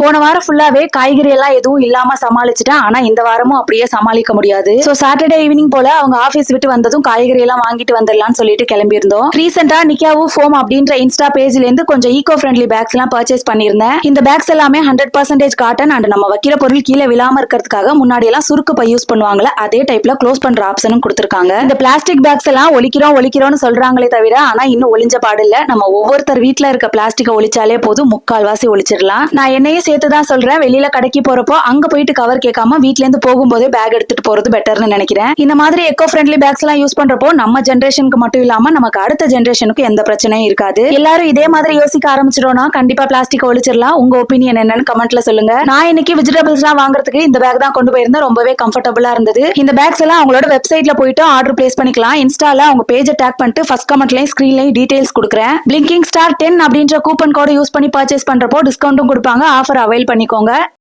போன வாரம் ஃபுல்லாவே காய்கறி எல்லாம் எதுவும் இல்லாம சமாளிச்சுட்டேன். ஆனா இந்த வாரமும் அப்படியே சமாளிக்க முடியாது. சோ சாட்டர்டே ஈவினிங் போல அவங்க ஆபீஸ் விட்டு வந்ததும் காய்கறி எல்லாம் வாங்கிட்டு வந்துடலாம்னு சொல்லிட்டு கிளம்பியிருந்தோம். ரீசெண்டா நிக்காவு ஃபோம் அப்படின்ற இன்ஸ்டா பேஜ்ல இருந்து கொஞ்சம் ஈகோ ஃப்ரெண்ட்லி பேக்ஸ் எல்லாம் பர்ச்சேஸ் பண்ணிருந்தேன் இந்த பேக்ஸ் எல்லாமே ஹண்ட்ரட் பர்சன்டேஜ் காட்டன் அண்ட் நம்ம வைக்கிற பொருள் கீழே விழாம இருக்கிறதுக்காக முன்னாடி எல்லாம் சுருக்கு பை யூஸ் பண்ணுவாங்களே அதே டைப்ல க்ளோஸ் பண்ற ஆப்ஷனும் கொடுத்துருக்காங்க. இந்த பிளாஸ்டிக் பேக்ஸ் எல்லாம் ஒழிக்கிறோம் ஒழிக்கிறோம்னு சொல்றாங்களே தவிர ஆனா இன்னும் ஒளிஞ்ச பாடு இல்ல. நம்ம ஒவ்வொருத்தர் வீட்டுல இருக்க பிளாஸ்டிக்கை ஒழிச்சாலே போதும் முக்கால்வாசி ஒழிச்சிடலாம் நான் என்னையே சேர்த்து தான் சொல்றேன். வெளியில கடைக்கு போறப்போ அங்க போயிட்டு கவர் கேட்காம வீட்ல இருந்து போகும்போதே பேக் எடுத்துட்டு போறது பெட்டர்னு நினைக்கிறேன். இந்த மாதிரி எக்கோ ஃப்ரெண்ட்லி பேக்ஸ் எல்லாம் யூஸ் பண்றப்போ நம்ம ஜென்ரேஷனுக்கு மட்டும் இல்லாம நமக்கு அடுத்த ஜென்ரேஷனுக்கு எந்த பிரச்சனையும் இருக்காது. எல்லாரும் இதே மாதிரி யோசிக்க ஆரம்பிச்சிட்டோம்னா கண்டிப்பா பிளாஸ்டிக் ஒழிச்சிடலாம். உங்க ஒப்பீனியன் என்னன்னு கமெண்ட்ல சொல்லுங்க. நான் இன்னைக்கு வெஜிடபிள்ஸ் எல்லாம் வாங்குறதுக்கு இந்த பேக் தான் கொண்டு போயிருந்தேன். ரொம்பவே கம்ஃபர்டபுளா இருந்தது. இந்த பேக்ஸ் எல்லாம் அவங்களோட வெப்சைட்ல போயிட்டு ஆர்டர் பிளேஸ் பண்ணிக்கலாம். இன்ஸ்டால அவங்க பேஜை டேக் பண்ணிட்டு ஃபர்ஸ்ட் கமெண்ட்லயும் ஸ்கிரீன்லயும் டீடைல்ஸ் கொடுக்குறேன். பிளிங்கிங் ஸ்டார் டென் அப்படின்ற கூப்பன் கோட யூஸ் பண்ணி பர்ச்சேஸ் பண்றப்போ டிஸ்கவுண்ட்டும் கொடுப்பாங்க. ஆஃபர் அவைல் பண்ணிக்கோங்க.